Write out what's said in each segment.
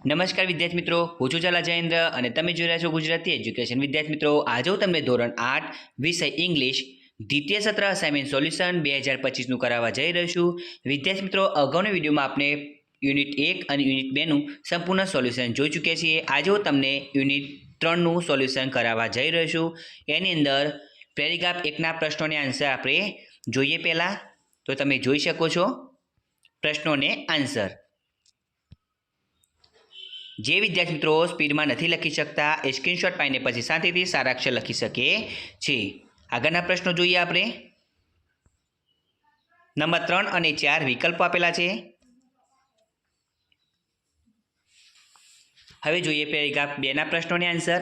નમસ્કાર વિદ્યાર્થી મિત્રો, હું છું ચાલા જયેન્દ્ર અને તમે જોઈ રહ્યા છો ગુજરાતી એજ્યુકેશન. વિદ્યાર્થી મિત્રો, આજે હું તમને ધોરણ આઠ, વિષય ઇંગ્લિશ, દ્વિતીય સત્ર અસાઇનમેન્ટ સોલ્યુશન બે હજાર પચીસનું કરાવવા જઈ રહ્યો છું. વિદ્યાર્થી મિત્રો, અગાઉના વિડીયોમાં આપણે યુનિટ એક અને યુનિટ બેનું સંપૂર્ણ સોલ્યુશન જોઈ ચૂક્યા છીએ. આજે હું તમને યુનિટ ત્રણનું સોલ્યુશન કરાવવા જઈ રહ્યો છું. એની અંદર પેરેગ્રાફ એકના પ્રશ્નોને આન્સર આપણે જોઈએ પહેલાં. તો તમે જોઈ શકો છો પ્રશ્નોને આન્સર જે વિદ્યાર્થી મિત્રો સ્પીડમાં નથી લખી શકતા, એ સ્ક્રીનશોટ પાઈને પછી શાંતિથી સારા અક્ષર લખી શકે છે. આગળના પ્રશ્નો જોઈએ આપણે. નંબર ત્રણ અને ચાર વિકલ્પો આપેલા છે. હવે જોઈએ પેરેગ્રાફ બેના પ્રશ્નોને આન્સર.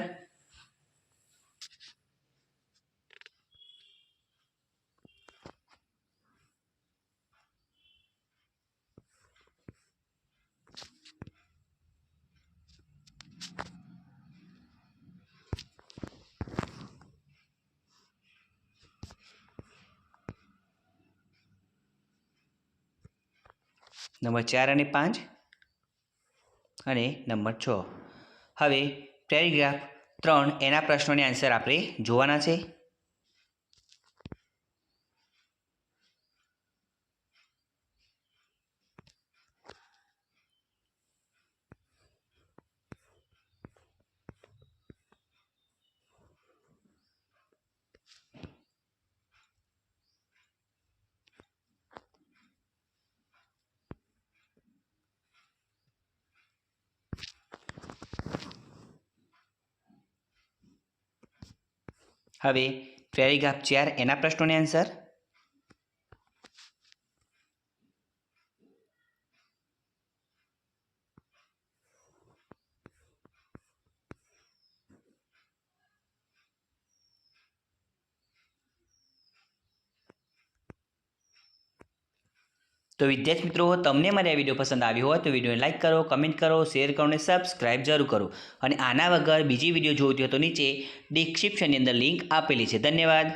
નંબર ચાર અને પાંચ અને નંબર છ. હવે પેરેગ્રાફ ત્રણ એના પ્રશ્નોને આન્સર આપણે જોવાના છે. હવે પેરેગ્રાફ ચાર એના પ્રશ્નોને આન્સર તો વિદ્યાર્થી મિત્રો, તમને મારી આ વીડિયો પસંદ આવ્યો હોય તો વિડીયોને લાઇક કરો કમેન્ટ કરો શેર કરો અને સબસ્ક્રાઇબ જરૂર કરો. અને આના વગર બીજી વીડિયો જોઈતી હોય તો નીચે ડિસ્ક્રિપ્શનની અંદર લિંક આપેલી છે. ધન્યવાદ.